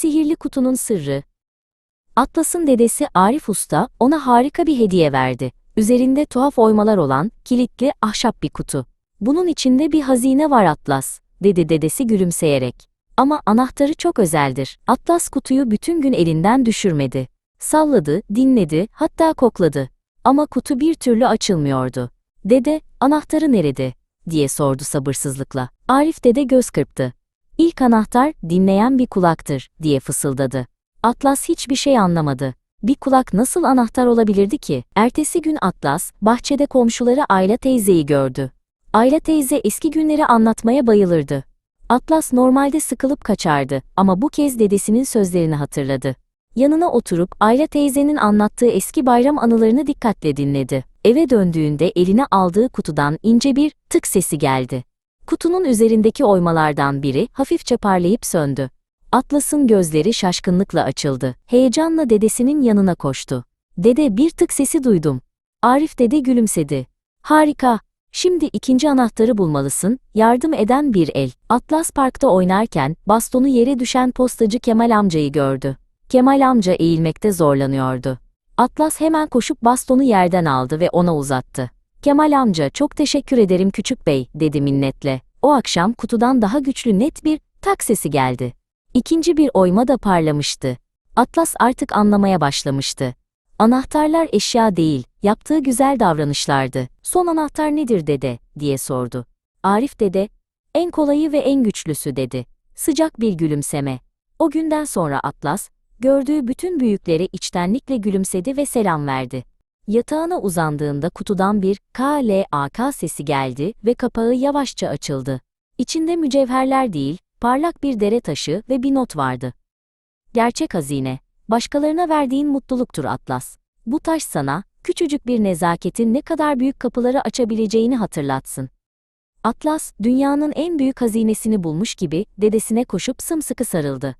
Sihirli kutunun sırrı. Atlas'ın dedesi Arif Usta ona harika bir hediye verdi. Üzerinde tuhaf oymalar olan kilitli ahşap bir kutu. Bunun içinde bir hazine var Atlas, dedi dedesi gülümseyerek. Ama anahtarı çok özeldir. Atlas kutuyu bütün gün elinden düşürmedi. Salladı, dinledi, hatta kokladı. Ama kutu bir türlü açılmıyordu. Dede, anahtarı nerede? diye sordu sabırsızlıkla. Arif dede göz kırptı. İlk anahtar dinleyen bir kulaktır diye fısıldadı. Atlas hiçbir şey anlamadı. Bir kulak nasıl anahtar olabilirdi ki? Ertesi gün Atlas, bahçede komşuları Ayla teyzeyi gördü. Ayla teyze eski günleri anlatmaya bayılırdı. Atlas normalde sıkılıp kaçardı ama bu kez dedesinin sözlerini hatırladı. Yanına oturup Ayla teyzenin anlattığı eski bayram anılarını dikkatle dinledi. Eve döndüğünde eline aldığı kutudan ince bir tık sesi geldi. Kutunun üzerindeki oymalardan biri hafifçe parlayıp söndü. Atlas'ın gözleri şaşkınlıkla açıldı. Heyecanla dedesinin yanına koştu. Dede bir tık sesi duydum. Arif dede gülümsedi. Harika. Şimdi ikinci anahtarı bulmalısın. Yardım eden bir el. Atlas parkta oynarken bastonu yere düşen postacı Kemal amcayı gördü. Kemal amca eğilmekte zorlanıyordu. Atlas hemen koşup bastonu yerden aldı ve ona uzattı. Kemal amca çok teşekkür ederim küçük bey dedi minnetle. O akşam kutudan daha güçlü net bir tak sesi geldi. İkinci bir oyma da parlamıştı. Atlas artık anlamaya başlamıştı. Anahtarlar eşya değil, yaptığı güzel davranışlardı. Son anahtar nedir dede, diye sordu. Arif dede, en kolayı ve en güçlüsü dedi. Sıcak bir gülümseme. O günden sonra Atlas, gördüğü bütün büyüklere içtenlikle gülümsedi ve selam verdi. Yatağına uzandığında kutudan bir K-L-A-K sesi geldi ve kapağı yavaşça açıldı. İçinde mücevherler değil, parlak bir dere taşı ve bir not vardı. Gerçek hazine, başkalarına verdiğin mutluluktur Atlas. Bu taş sana, küçücük bir nezaketin ne kadar büyük kapıları açabileceğini hatırlatsın. Atlas, dünyanın en büyük hazinesini bulmuş gibi dedesine koşup sımsıkı sarıldı.